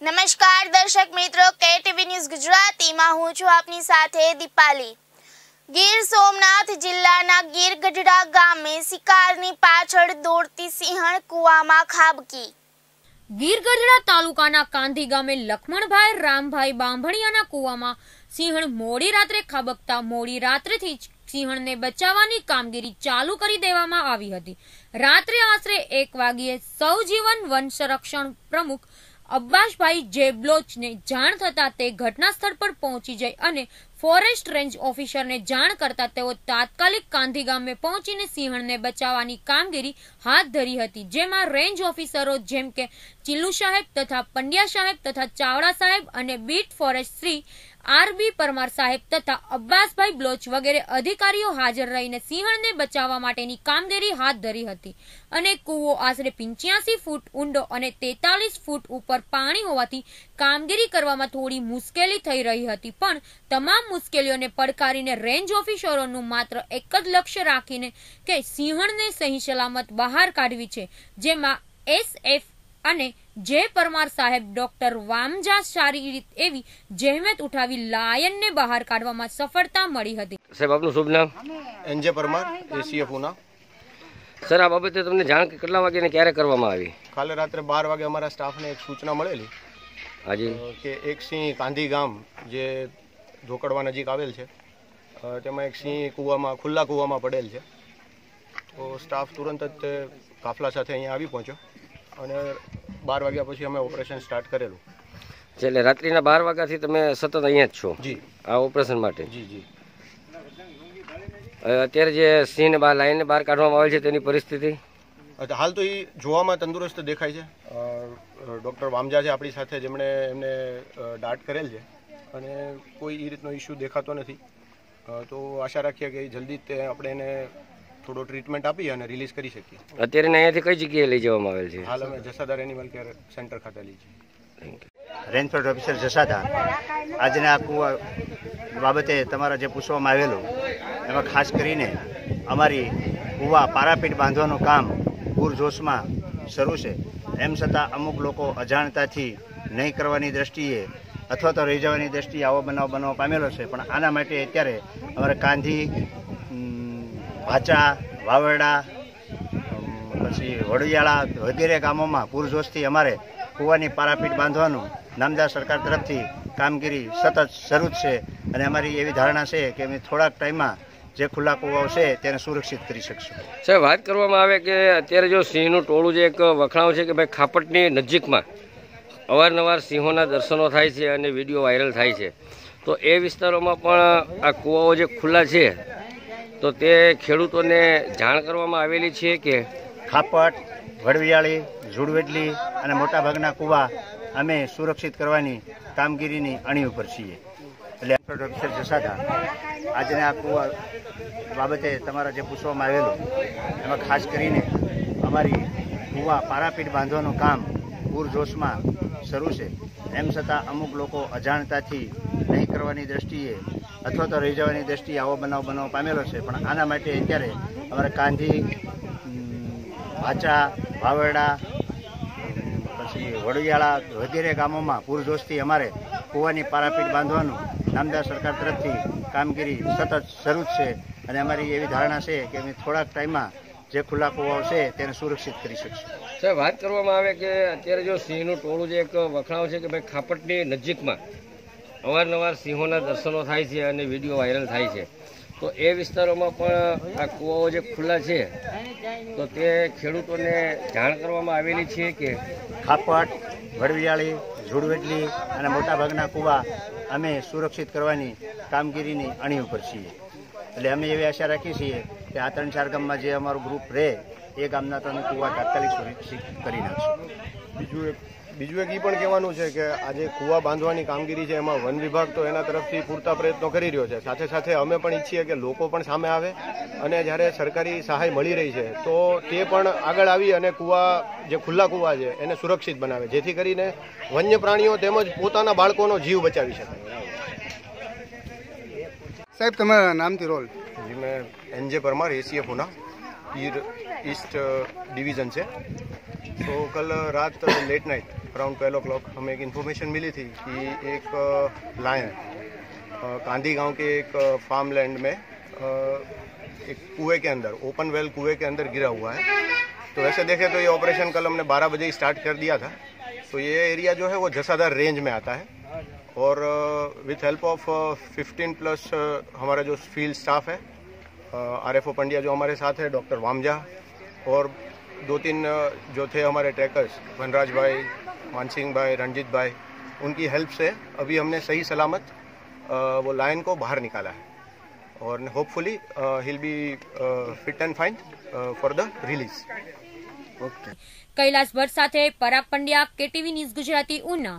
નમસ્કાર દર્શક મિત્રો, કેટીવી ન્યૂઝ ગુજરાતીમાં હું છું આપની સાથે દીપાલી. ગીર સોમનાથ જિલ્લાના ગીર ગઢડા ગામે શિકારની પાછળ દોડતી સિંહણ કૂવામાં ખાબકી. ગીર ગઢડા તાલુકાના કાંધી ગામે લખમણભાઈ રામભાઈ બાંભણિયાના કૂવામાં સિંહણ મોડી રાત્રે ખાબકતા મોડી રાત્રેથી જ સિંહણને બચાવવાની કામગીરી ચાલુ કરી દેવામાં આવી હતી. રાત્રે આશરે એક વાગ્યે સૌજીવન વન સંરક્ષણ પ્રમુખ અબ્બાસભાઈ જેબ્લોચને જાણ થતા તે ઘટના પર પહોંચી જઈ અને ફોરેસ્ટ રેન્જ ઓફિસરને જાણ કરતા તેઓ તાત્કાલિક કાંધી ગામે પહોંચીને સિંહણને બચાવવાની કામગીરી હાથ ધરી હતી, જેમાં રેન્જ ઓફિસરો જેમ કે ચિલ્લુ સાહેબ તથા પંડ્યા સાહેબ તથા ચાવડા સાહેબ અને beat forest Shri R B, Parmar સાહેબ તથા અબ્બાસભાઈ બ્લોચ વગેરે અધિકારીઓ હાજર રહીને સિંહણને બચાવવા માટેની કામગીરી હાથ ધરી હતી. અને કૂવો આશરે પિંચ્યાસી ફૂટ ઊંડો અને તેતાલીસ ફૂટ ઉપર પાણી હોવાથી કામગીરી કરવામાં થોડી મુશ્કેલી થઈ રહી હતી. પણ તમામ મુશ્કેલીઓને પડકારીને રેન્જ ઓફિસરોનું માત્ર એક જ લક્ષ્ય રાખીને કે સિંહણને સહી સલામત બહાર કાઢવી છે, જેમાં એસએફ અને જે પરમાર સાહેબ ડોક્ટર વામજા સારી રીત એવી જહેમત ઉઠાવી લાયનને બહાર કાઢવામાં સફળતા મળી હતી. સાહેબ આપનું શુભ નામ? NJ Parmar ACF Una sir આ બાબતે તમને જાણ કેટલા વાગે ને ક્યારે કરવામાં આવી? કાલે રાત્રે બાર વાગે અમારા સ્ટાફને એક સૂચના મળેલી હાજી. કે એક સિંહ કાંધી ગામ જે ધોકડવા નજીક આવેલ છે તેમાં એક સિંહ કૂવામાં ખુલ્લા કૂવામાં પડેલ છે. તો સ્ટાફ તુરંત જ તે કાફલા સાથે અહીંયા આવી પહોંચ્યો અને બાર વાગ્યા પછી અમે ઓપરેશન સ્ટાર્ટ કરેલું. એટલે રાત્રિના બાર વાગ્યાથી તમે સતત અહીંયા જ છો? જી. આ ઓપરેશન માટે? જી જી. અત્યારે જે સિંહને બહાર લાઈનને બહાર કાઢવામાં આવે છે તેની પરિસ્થિતિ? હાલ તો એ જોવામાં તંદુરસ્ત દેખાય છે. ડૉક્ટર વામજા છે આપણી સાથે જેમણે એમને ડાટ કરેલ છે. અને કોઈ એ રીતનો ઇસ્યુ દેખાતો નથી. તો આશા રાખીએ કે જલ્દી તે આપણે એને થોડો ટ્રીટમેન્ટ આપી અને રિલીઝ કરી શકીએ. અત્યારે અહીંયાથી કઈ જગ્યાએ લઈ જવામાં આવેલ છે? હાલ અમે જસાદાર એનિમલ કેર સેન્ટર ખાતે લઈ છીએ Thank you. Range forest officer Jasada આજના આ કુવા બાબતે તમારા જે પૂછવામાં આવેલું એમાં ખાસ કરીને અમારી કુવા પારાપીટ બાંધવાનું કામ પૂરજોશમાં શરૂ છે. એમ છતાં અમુક લોકો અજાણતાથી નહીં કરવાની દ્રષ્ટિએ અથવા તો રહી જવાની દ્રષ્ટિએ આવો બનાવ બનવા પામેલો છે. પણ આના માટે અત્યારે અમારે કાંધી ભાચા વાવરડા પછી વડિયાળા વગેરે ગામોમાં પૂરજોશથી અમારે કૂવાની પારાપીટ બાંધવાનું નામદાર સરકાર તરફથી કામગીરી સતત શરૂ છે અને અમારી એવી ધારણા છે કે અમે થોડાક ટાઈમમાં જે ખુલ્લા કૂવાઓ છે તેને સુરક્ષિત કરી શકશું. સાહેબ, વાત કરવામાં આવે કે અત્યારે જો સિંહનું ટોળું જે એક વખણાવ છે કે ભાઈ ખાપટની નજીકમાં અવારનવાર સિંહોના દર્શનો થાય છે અને વીડિયો વાયરલ થાય છે. તો એ વિસ્તારોમાં પણ આ કૂવાઓ જે ખુલ્લા છે તો તે ખેડૂતોને જાણ કરવામાં આવેલી છે કે ખાપટ, વડવિયાળી ઝુડવેટલી અને મોટાભાગના કૂવા અમે સુરક્ષિત કરવાની કામગીરીની અણી ઉપર છીએ. એટલે ઓફિસર જસાદા, આજના આ કૂવા બાબતે તમારા જે પૂછવામાં આવેલું, એમાં ખાસ કરીને અમારી કૂવા પારાપીટ બાંધવાનું કામ પૂરજોશમાં શરૂ છે. એમ છતાં અમુક લોકો અજાણતાથી નહીં કરવાની દ્રષ્ટિએ અથવા તો રહી જવાની દ્રષ્ટિએ આવો બનાવ બનાવો પામેલો છે, પણ આના માટે અત્યારે અમારે કાંધી વાચા, વાવરડા પછી વડિયાળા વગેરે ગામોમાં પૂરજોશથી અમારે કૂવાની પારાપીટ બાંધવાનું નામદાર સરકાર તરફથી કામગીરી સતત શરૂ જ છે અને અમારી એવી ધારણા છે કે અમે થોડાક ટાઈમમાં જે ખુલ્લા કૂવાઓ છે તેને સુરક્ષિત કરી શકશું. સાહેબ, વાત કરવામાં આવે કે અત્યારે જો સિંહનું ટોળું જે એક વખણાવ છે કે ભાઈ ખાપટની નજીકમાં અવારનવાર સિંહોના દર્શનો થાય છે અને વીડિયો વાયરલ થાય છે. તો એ વિસ્તારોમાં પણ આ કૂવાઓ જે ખુલ્લા છે, તો તે ખેડૂતોને જાણ કરવામાં આવેલી છે કે ખાપટ વડવિયાળી ઝુડવેટલી અને મોટાભાગના કૂવા અમે સુરક્ષિત કરવાની કામગીરીની અણી ઉપર છીએ. એટલે અમે એવી આશા રાખીએ છીએ કે આ ત્રણ ચાર ગામમાં જે અમારું ગ્રુપ રહે, એ ગામના તમે કૂવા તાત્કાલિક સુરક્ષિત કરી નાખશું. બીજું એક બીજું એક એ પણ કહેવાનું છે કે આજે કુવા બાંધવાની કામગીરી છે એમાં વન વિભાગ તો એના તરફથી પૂરતા પ્રયત્નો કરી રહ્યો છે. સાથે સાથે અમે પણ ઈચ્છીએ કે લોકો પણ સામે આવે અને જ્યારે સરકારી સહાય મળી રહી છે તો તે પણ આગળ આવી અને કુવા જે ખુલ્લા કુવા છે એને સુરક્ષિત બનાવે. જેથી કરીને વન્ય પ્રાણીઓ તેમજ પોતાના બાળકોનો જીવ બચાવી શકે. સાહેબ તમારા નામથી રોલ. જી મેં N J Parmar ACF Pune east division છે. તો કલ રાત late night around twelve o'clock हमें एक इन्फॉर्मेशन मिली थी कि एक लायन कांधी गाँव के एक फार्म लैंड में एक कुएँ के अंदर ओपन वेल कुएँ के अंदर गिरा हुआ है। तो वैसे देखें तो ये ऑपरेशन कल हमने 12 बजे स्टार्ट कर दिया था। तो ये एरिया जो है वो जसादार रेंज में आता है। और विथ हेल्प ऑफ़ 15 प्लस हमारा जो फ़ील्ड स्टाफ है आर एफ़ ओ पंड्या जो हमारे साथ है डॉक्टर वामजा और दो तीन जो थे हमारे ट्रैकर्स वनराज भाई मानसिंह भाई रंजीत भाई उनकी हेल्प से अभी हमने सही सलामत अ, वो लायन को बाहर निकाला है और hopefully he'll be fit and fine for the release Kailas Bhatt સાથે પરાગ પંડ્યા કેટીવી ન્યૂઝ ગુજરાતી ઉના